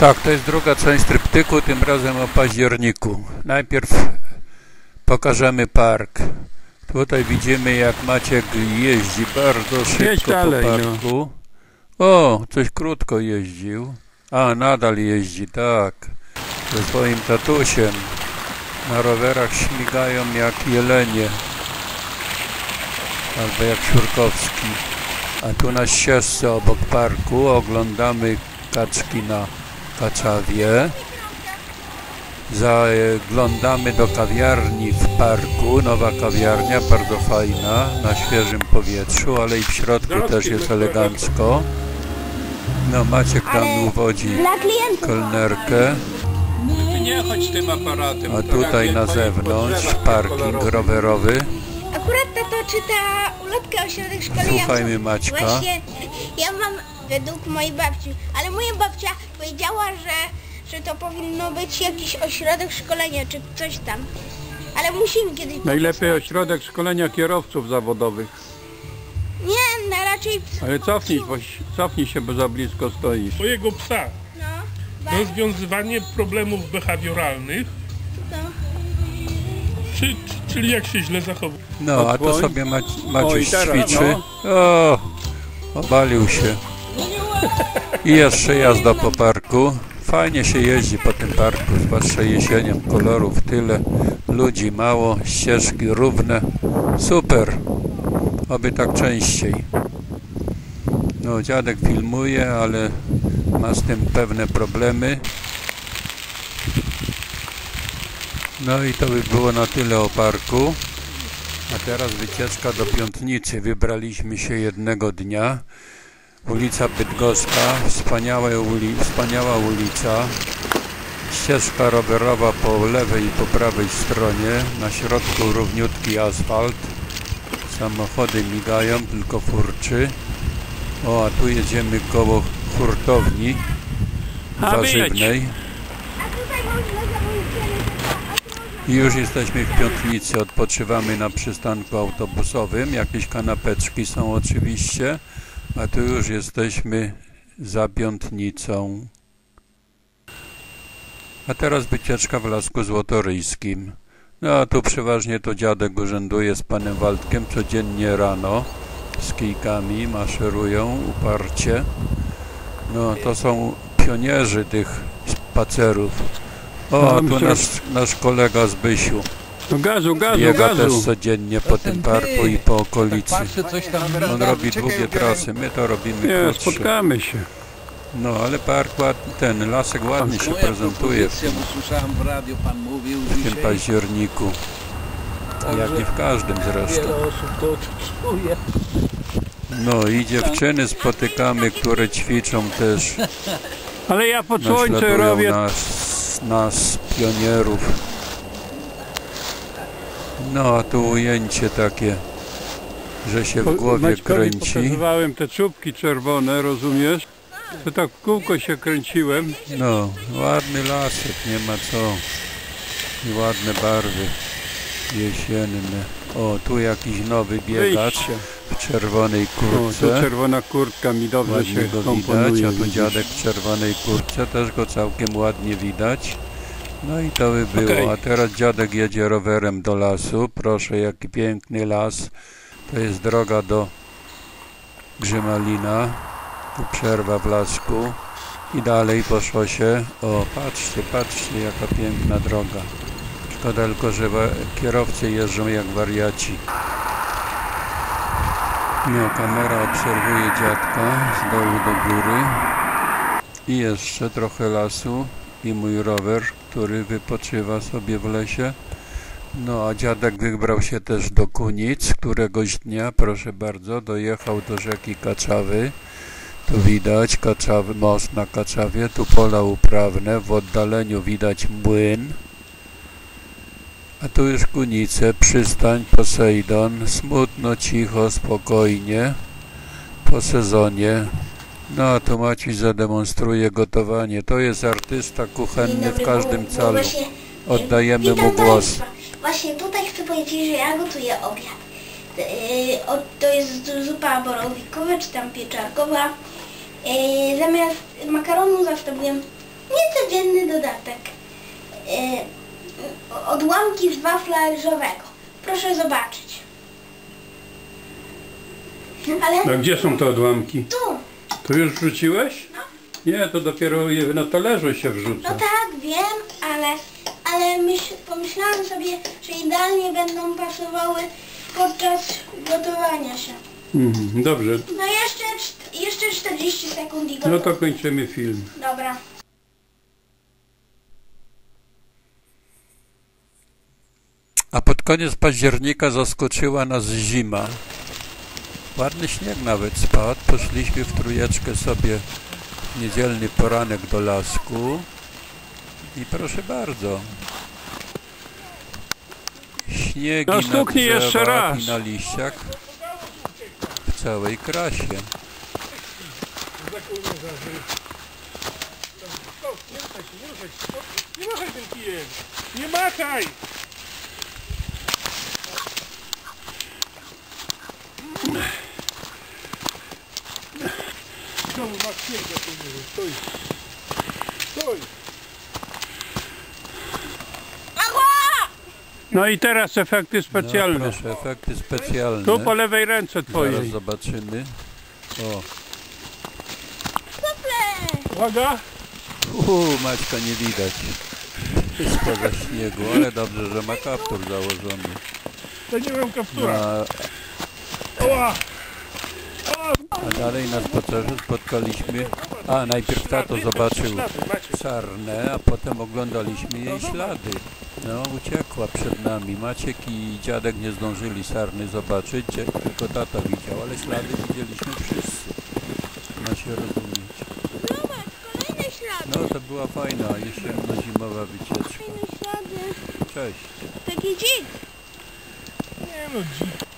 Tak, to jest druga część tryptyku, tym razem o październiku. Najpierw pokażemy park. Tutaj widzimy jak Maciek jeździ bardzo szybko dalej, po no. parku. O, coś krótko jeździł. A, nadal jeździ, tak. Ze swoim tatusiem. Na rowerach śmigają jak jelenie. Albo jak Siurkowski. A tu na ścieżce obok parku oglądamy kaczki na Kaczawie. Zaglądamy do kawiarni w parku. Nowa kawiarnia, bardzo fajna, na świeżym powietrzu, ale i w środku też jest elegancko. No, Maciek tam uwodzi kelnerkę, nie chodź tym aparatem. a to tutaj na zewnątrz parking rowerowy. Akurat czyta ulotkę ośrodek szkolenia. Słuchajmy Maćka. Właśnie ja mam według mojej babci, ale moja babcia powiedziała, że, że to powinno być jakiś ośrodek szkolenia czy coś tam. Ale musimy kiedyś... Najlepiej ośrodek szkolenia kierowców zawodowych. Nie, na raczej... Ale cofnij, bo, cofnij się, bo za blisko stoisz. Twojego psa. No, ba- Rozwiązywanie problemów behawioralnych, no. czy, czy, czyli jak się źle zachowuje. No, a to Odsłoń. sobie Mac O, Maciuś i teraz, ćwiczy. O, obalił się. I jeszcze jazda po parku. Fajnie się jeździ po tym parku, zwłaszcza jesienią. Kolorów tyle, ludzi mało, ścieżki równe. Super. Oby tak częściej. No, dziadek filmuje, ale ma z tym pewne problemy. No i to by było na tyle o parku. A teraz wycieczka do Piątnicy. Wybraliśmy się jednego dnia. Ulica Bydgoska, wspaniała, uli, wspaniała ulica. Ścieżka rowerowa po lewej i po prawej stronie. Na środku równiutki asfalt. Samochody migają, tylko furczy. O, a tu jedziemy koło hurtowni warzywnej. I już jesteśmy w Piątnicy, odpoczywamy na przystanku autobusowym. Jakieś kanapeczki są oczywiście, a tu już jesteśmy za Piątnicą. A teraz wycieczka w Lasku Złotoryjskim. No a tu przeważnie to dziadek urzęduje z panem Waldkiem codziennie rano z kijkami, maszerują uparcie. No to są pionierzy tych spacerów. O, tu nasz, nasz kolega z Bysiu No gazu, gazu, biega też gazu. codziennie po tym parku i po okolicy. Coś tam On robi długie trasy, my to robimy Nie, krótsze. spotkamy się. No, ale park ład, ten lasek ładnie się Moja prezentuje w propozycja, bo słyszałem w radiu, pan mówił w tym dzisiaj. październiku. Jak i w każdym zresztą. Wiele osób to odczuje. No i dziewczyny spotykamy, które ćwiczą też, Ale ja pod słońce naśladują robię. nas, nas pionierów. No a tu ujęcie takie, że się w głowie Maćkowi kręci. pokazywałem te czubki czerwone, rozumiesz? To tak w kółko się kręciłem. No, ładny lasek, nie ma co. I ładne barwy jesienne. O, tu jakiś nowy biegacz Wyjście. w czerwonej O, tu kurtce. czerwona kurtka mi dobrze Ładnie się go widać, komponuje. a tu dziadek w czerwonej kurtce, też go całkiem ładnie widać. No i to by było. Okej. A teraz dziadek jedzie rowerem do lasu. Proszę, jaki piękny las. To jest droga do Grzymalina. Tu przerwa w lasku. I dalej po szosie. O, patrzcie, patrzcie, jaka piękna droga. Szkoda tylko, że kierowcy jeżdżą jak wariaci. No, kamera obserwuje dziadka z dołu do góry. I jeszcze trochę lasu i mój rower, który wypoczywa sobie w lesie. No a dziadek wybrał się też do Kunic któregoś dnia, proszę bardzo, dojechał do rzeki Kaczawy. Tu widać Kaczawy, most na Kaczawie, tu pola uprawne, w oddaleniu widać młyn. A tu już Kunice, przystań Posejdon, smutno, cicho, spokojnie, po sezonie. No a tu Maciej zademonstruje gotowanie. To jest artysta kuchenny w każdym calu. Oddajemy mu głos. Właśnie tutaj chcę powiedzieć, że ja gotuję obiad. O, to jest zupa borowikowa, czy tam pieczarkowa. Yy, zamiast makaronu zastępuję Niecodzienny dodatek. E, odłamki z wafla ryżowego. Proszę zobaczyć. Ale A gdzie są te odłamki? tu, Tu już wrzuciłeś? Nie, to dopiero je na talerzu się no wrzuca. tak, wiem, ale, ale myśl, pomyślałam sobie, że idealnie będą pasowały podczas gotowania się. Mhm, dobrze, No jeszcze, czt- jeszcze 40 sekund i no gotowe. to kończymy film. Dobra. A pod koniec października zaskoczyła nas zima. Ładny śnieg nawet spadł. Poszliśmy w trójeczkę sobie w niedzielny poranek do lasku. I proszę bardzo. Śniegi No na stuknij jeszcze drzewach raz. i na liściach w całej krasie. Nie machaj tym kijem! Nie machaj! Znowu masz śniega tu nie Stój! Stój! No i teraz efekty No, specjalne. proszę, efekty specjalne. Tu po lewej ręce Zaraz twojej. zobaczymy. O, Uwaga! Uuu, Maćka nie widać. Wszystko ze śniegu, ale dobrze, że ma kaptur założony. To nie mam kaptura! A, Oła! Dalej na spacerze spotkaliśmy... A, najpierw tato zobaczył sarnę, a potem oglądaliśmy jej ślady. No, uciekła przed nami. Maciek i dziadek nie zdążyli sarny zobaczyć, tylko tata widział, ale ślady widzieliśmy wszyscy. Ma się rozumieć. Zobacz, kolejne ślady. No, to była fajna jesienno-zimowa wycieczka. Kolejne ślady. Cześć. Taki dzik. Nie no, dzik.